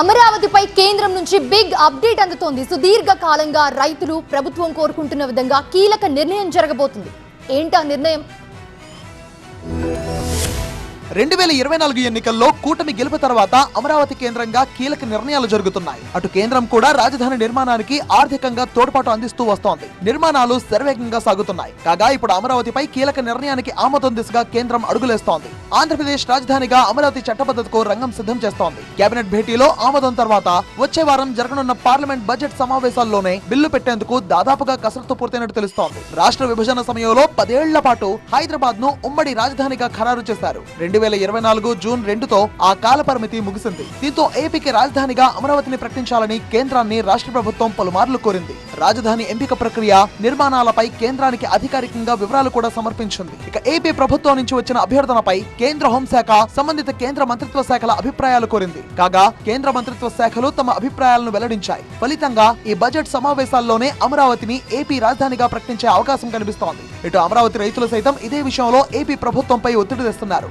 అమరావతిపై కేంద్రం నుంచి big update అందుతోంది. సుదీర్ఘకాలంగా రైతులు ప్రభుత్వం కోరుకుంటున్న విధంగా కీలక నిర్ణయం జరగబోతుంది. ఏంటా నిర్ణయం? రెండు వేల ఇరవై నాలుగు ఎన్నికల్లో కూటమి గెలుపు తర్వాత అమరావతి కేంద్రంగా కీలక నిర్ణయాలు జరుగుతున్నాయి. అటు కేంద్రం కూడా రాజధాని నిర్మాణానికి ఆర్థికంగా తోడ్పాటు అందిస్తూ వస్తోంది. నిర్మాణాలు శరవేగంగా సాగుతున్నాయి. కాగా ఇప్పుడు అమరావతిపై కీలక నిర్ణయానికి ఆమోదం దిశగా కేంద్రం అడుగులేస్తోంది. ఆంధ్రప్రదేశ్ రాజధానిగా అమరావతి చట్టబద్ధతకు రంగం సిద్ధం చేస్తోంది. కేబినెట్ భేటీలో ఆమోదం తర్వాత వచ్చే వారం జరగనున్న పార్లమెంట్ బడ్జెట్ సమావేశాల్లోనే బిల్లు పెట్టేందుకు దాదాపుగా కసరత్తు పూర్తయినట్టు తెలుస్తోంది. రాష్ట్ర విభజన సమయంలో పదేళ్ళ పాటు హైదరాబాద్ను ఉమ్మడి రాజధానిగా ఖరారు చేశారు. రెండు వేల ఇరవై నాలుగు జూన్ రెండుతో ఆ కాల పరిమితి ముగిసింది. దీంతో ఏపీకి రాజధానిగా అమరావతిని ప్రకటించాలని కేంద్రాన్ని రాష్ట్ర ప్రభుత్వం పలుమార్లు కోరింది. రాజధాని ఎంపిక ప్రక్రియ నిర్మాణాలపై కేంద్రానికి అధికారికంగా వివరాలు కూడా సమర్పించింది. ఇక ఏపీ ప్రభుత్వం నుంచి వచ్చిన అభ్యర్థనపై కేంద్ర హోంశాఖ సంబంధిత కేంద్ర మంత్రిత్వ శాఖల అభిప్రాయాలు కోరింది. కాగా కేంద్ర మంత్రిత్వ శాఖలు తమ అభిప్రాయాలను వెల్లడించాయి. ఫలితంగా ఈ బడ్జెట్ సమావేశాల్లోనే అమరావతిని ఏపీ రాజధానిగా ప్రకటించే అవకాశం కనిపిస్తోంది. ఇటు అమరావతి రైతులు సైతం ఇదే విషయంలో ఏపీ ప్రభుత్వంపై ఒత్తిడి తెస్తున్నారు.